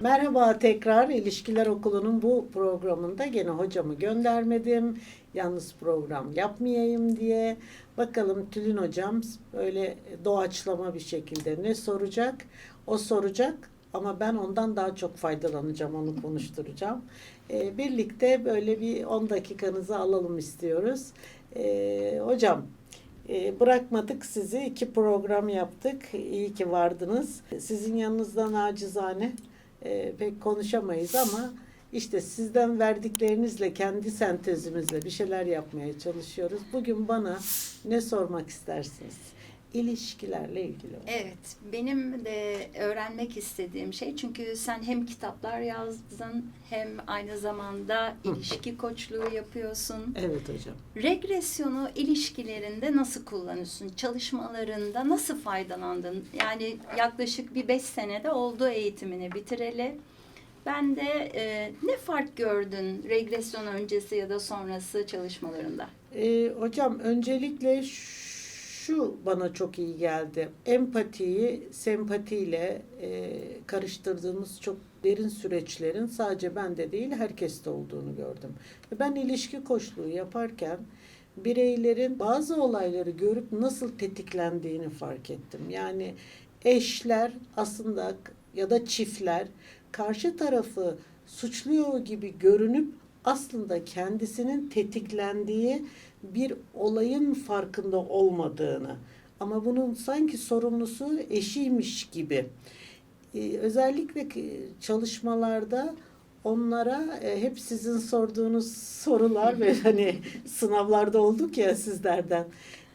Merhaba tekrar İlişkiler Okulu'nun bu programında gene hocamı göndermedim. Yalnız program yapmayayım diye. Bakalım Tülin hocam böyle doğaçlama bir şekilde ne soracak? O soracak ama ben ondan daha çok faydalanacağım, onu konuşturacağım. Ee, birlikte böyle bir 10 dakikanızı alalım istiyoruz. Ee, hocam e, bırakmadık sizi. iki program yaptık. İyi ki vardınız. Sizin yanınızdan acizane e, pek konuşamayız ama işte sizden verdiklerinizle, kendi sentezimizle bir şeyler yapmaya çalışıyoruz. Bugün bana ne sormak istersiniz? İlişkilerle ilgili. Evet, benim de öğrenmek istediğim şey çünkü sen hem kitaplar yazdın hem aynı zamanda ilişki koçluğu yapıyorsun. Evet hocam. Regresyonu ilişkilerinde nasıl kullanıyorsun? Çalışmalarında nasıl faydalandın? Yani yaklaşık bir beş senede oldu eğitimini bitireli. Ben de e, ne fark gördün regresyon öncesi ya da sonrası çalışmalarında? Ee, hocam öncelikle şu bana çok iyi geldi. Empatiyi sempatiyle e, karıştırdığımız çok derin süreçlerin sadece bende değil herkeste olduğunu gördüm. Ben ilişki koçluğu yaparken bireylerin bazı olayları görüp nasıl tetiklendiğini fark ettim. Yani eşler aslında ya da çiftler karşı tarafı suçluyor gibi görünüp aslında kendisinin tetiklendiği bir olayın farkında olmadığını ama bunun sanki sorumlusu eşiymiş gibi. Ee, özellikle çalışmalarda onlara e, hep sizin sorduğunuz sorular ve hani sınavlarda olduk ya sizlerden.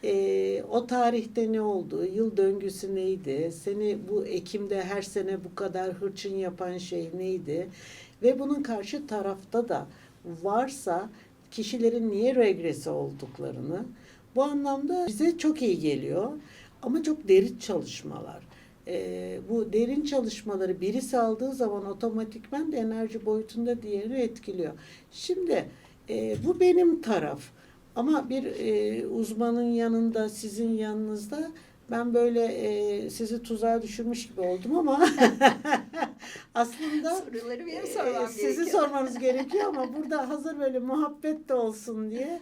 Ee, o tarihte ne oldu? Yıl döngüsü neydi? Seni bu Ekim'de her sene bu kadar hırçın yapan şey neydi? Ve bunun karşı tarafta da varsa kişilerin niye regresi olduklarını bu anlamda bize çok iyi geliyor. Ama çok derin çalışmalar. Ee, bu derin çalışmaları birisi aldığı zaman otomatikman da enerji boyutunda diğerini etkiliyor. Şimdi e, bu benim taraf. Ama bir e, uzmanın yanında, sizin yanınızda ben böyle e, sizi tuzağa düşürmüş gibi oldum ama aslında Soruları benim ee, sormam Sizi sormanız gerekiyor ama burada hazır böyle muhabbet de olsun diye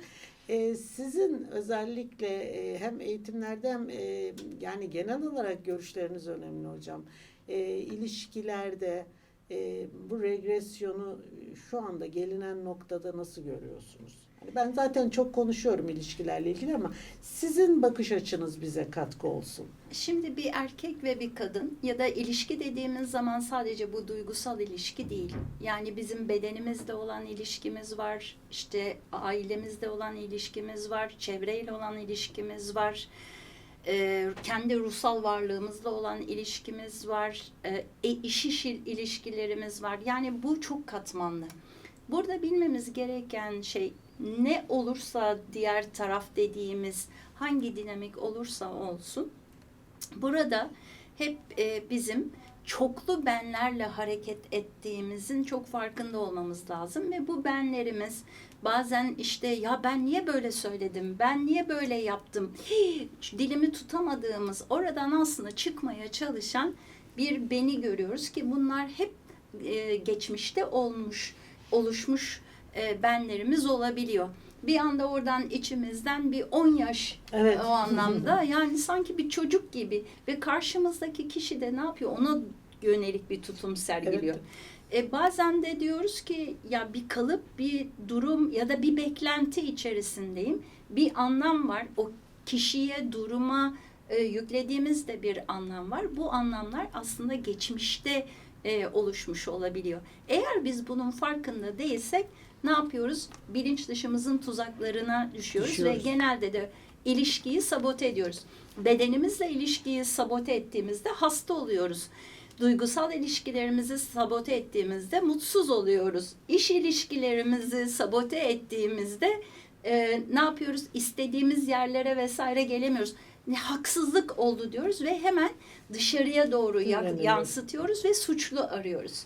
e, sizin özellikle e, hem eğitimlerde hem e, yani genel olarak görüşleriniz önemli hocam. E, ilişkilerde e, bu regresyonu şu anda gelinen noktada nasıl görüyorsunuz? Yani ben zaten çok konuşuyorum ilişkilerle ilgili ama sizin bakış açınız bize katkı olsun. Şimdi bir erkek ve bir kadın ya da ilişki dediğimiz zaman sadece bu duygusal ilişki değil. Yani bizim bedenimizde olan ilişkimiz var, işte ailemizde olan ilişkimiz var, çevreyle olan ilişkimiz var, e, kendi ruhsal varlığımızla olan ilişkimiz var, e, e, iş iş ilişkilerimiz var. Yani bu çok katmanlı. Burada bilmemiz gereken şey ne olursa diğer taraf dediğimiz hangi dinamik olursa olsun Burada hep e, bizim çoklu benlerle hareket ettiğimizin çok farkında olmamız lazım ve bu benlerimiz bazen işte ya ben niye böyle söyledim, ben niye böyle yaptım, hii, dilimi tutamadığımız oradan aslında çıkmaya çalışan bir beni görüyoruz ki bunlar hep e, geçmişte olmuş, oluşmuş e, benlerimiz olabiliyor bir anda oradan içimizden bir 10 yaş Evet. o anlamda yani sanki bir çocuk gibi ve karşımızdaki kişi de ne yapıyor ona yönelik bir tutum sergiliyor. E, bazen de diyoruz ki ya bir kalıp, bir durum ya da bir beklenti içerisindeyim. Bir anlam var. O kişiye, duruma e, yüklediğimiz de bir anlam var. Bu anlamlar aslında geçmişte e, oluşmuş olabiliyor. Eğer biz bunun farkında değilsek ne yapıyoruz? Bilinç dışımızın tuzaklarına düşüyoruz, Düşüyoruz. ve genelde de ilişkiyi sabote ediyoruz. Bedenimizle ilişkiyi sabote ettiğimizde hasta oluyoruz. Duygusal ilişkilerimizi sabote ettiğimizde mutsuz oluyoruz. İş ilişkilerimizi sabote ettiğimizde e, ne yapıyoruz? İstediğimiz yerlere vesaire gelemiyoruz. Ne haksızlık oldu diyoruz ve hemen dışarıya doğru yansıtıyoruz ve suçlu arıyoruz.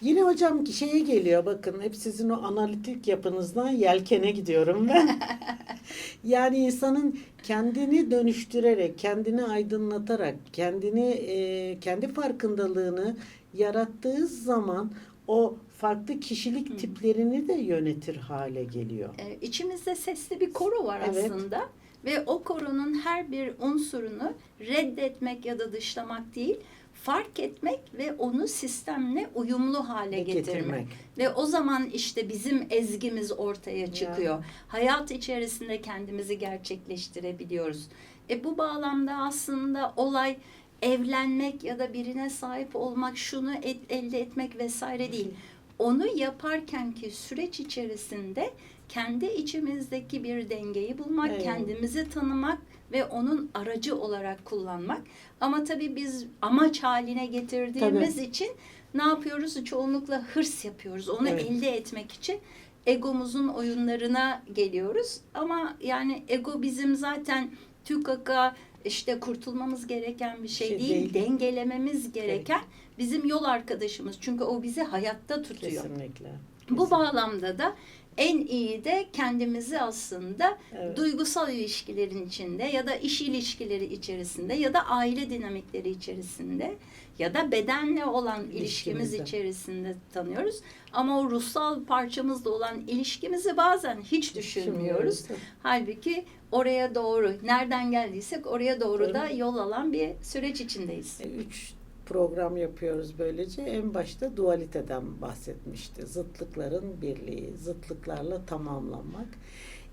Yine hocam şeye geliyor bakın hep sizin o analitik yapınızdan yelkene gidiyorum ben. yani insanın kendini dönüştürerek, kendini aydınlatarak, kendini e, kendi farkındalığını yarattığı zaman o farklı kişilik Hı. tiplerini de yönetir hale geliyor. Ee, içimizde sesli bir koro var Evet. aslında ve o koronun her bir unsurunu reddetmek ya da dışlamak değil, fark etmek ve onu sistemle uyumlu hale getirmek. Ve o zaman işte bizim ezgimiz ortaya çıkıyor. Hayat içerisinde kendimizi gerçekleştirebiliyoruz. E bu bağlamda aslında olay evlenmek ya da birine sahip olmak, şunu et- elde etmek vesaire değil. Onu yaparken ki süreç içerisinde kendi içimizdeki bir dengeyi bulmak, Evet. kendimizi tanımak ve onun aracı olarak kullanmak. Ama tabii biz amaç haline getirdiğimiz için ne yapıyoruz? Çoğunlukla hırs yapıyoruz. Onu Evet. elde etmek için egomuzun oyunlarına geliyoruz. Ama yani ego bizim zaten tükaka işte kurtulmamız gereken bir şey, Şey değil, değil. dengelememiz gereken bizim yol arkadaşımız. Çünkü o bizi hayatta tutuyor. Kesinlikle. Bu bağlamda da en iyi de kendimizi aslında Evet. duygusal ilişkilerin içinde ya da iş ilişkileri içerisinde ya da aile dinamikleri içerisinde ya da bedenle olan ilişkimiz İlişkimizde. içerisinde tanıyoruz. Ama o ruhsal parçamızla olan ilişkimizi bazen hiç düşünmüyoruz. Halbuki oraya doğru, nereden geldiysek oraya doğru da yol alan bir süreç içindeyiz. E, Üç program yapıyoruz böylece. En başta dualiteden bahsetmişti. Zıtlıkların birliği, zıtlıklarla tamamlanmak.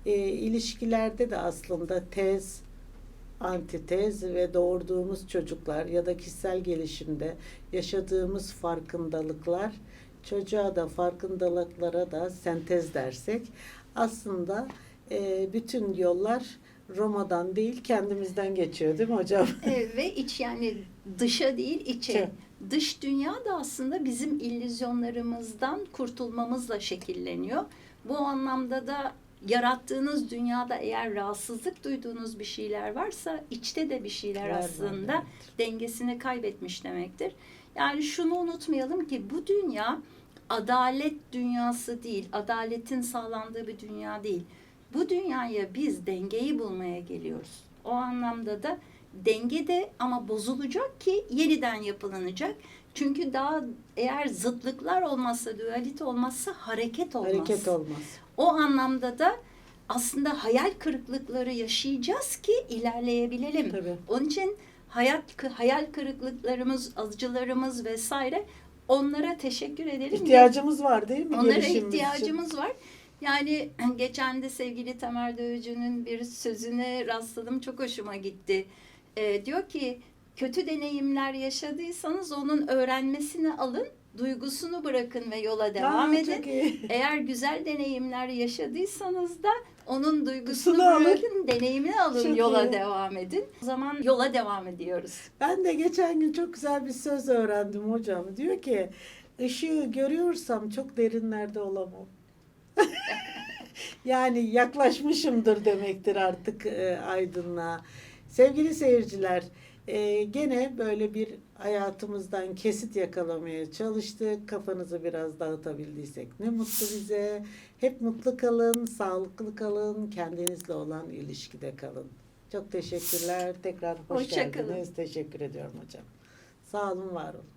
E, ilişkilerde de aslında tez, antitez ve doğurduğumuz çocuklar ya da kişisel gelişimde yaşadığımız farkındalıklar çocuğa da farkındalıklara da sentez dersek aslında e, bütün yollar Roma'dan değil kendimizden geçiyor değil mi hocam? E, ve iç yani dışa değil içe. İçe. Dış dünya da aslında bizim illüzyonlarımızdan kurtulmamızla şekilleniyor. Bu anlamda da yarattığınız dünyada eğer rahatsızlık duyduğunuz bir şeyler varsa içte de bir şeyler Var, var, aslında evet. dengesini kaybetmiş demektir. Yani şunu unutmayalım ki bu dünya adalet dünyası değil, adaletin sağlandığı bir dünya değil. Bu dünyaya biz dengeyi bulmaya geliyoruz. O anlamda da denge de ama bozulacak ki yeniden yapılanacak. Çünkü daha eğer zıtlıklar olmazsa, dualite olmazsa hareket olmaz. Hareket olmaz. O anlamda da aslında hayal kırıklıkları yaşayacağız ki ilerleyebilelim. Tabii. Onun için hayat hayal kırıklıklarımız, acılarımız vesaire onlara teşekkür edelim. İhtiyacımız var değil mi? Onlara gelişimimiz için? ihtiyacımız var. Yani geçen de sevgili Tamer Dövücü'nün bir sözüne rastladım. Çok hoşuma gitti. Ee, diyor ki kötü deneyimler yaşadıysanız onun öğrenmesini alın, duygusunu bırakın ve yola devam Aa, edin. Eğer güzel deneyimler yaşadıysanız da onun duygusunu alın. bırakın, deneyimini alın, Çok yola iyi. devam edin. O zaman yola devam ediyoruz. Ben de geçen gün çok güzel bir söz öğrendim hocam. Diyor ki ışığı görüyorsam çok derinlerde olamam. yani yaklaşmışımdır demektir artık e, aydınlığa. Sevgili seyirciler, e, gene böyle bir hayatımızdan kesit yakalamaya çalıştık. Kafanızı biraz dağıtabildiysek ne mutlu bize. Hep mutlu kalın, sağlıklı kalın, kendinizle olan ilişkide kalın. Çok teşekkürler. Tekrar hoş Hoşça kalın. geldiniz. Teşekkür ediyorum hocam. Sağ olun, var olun.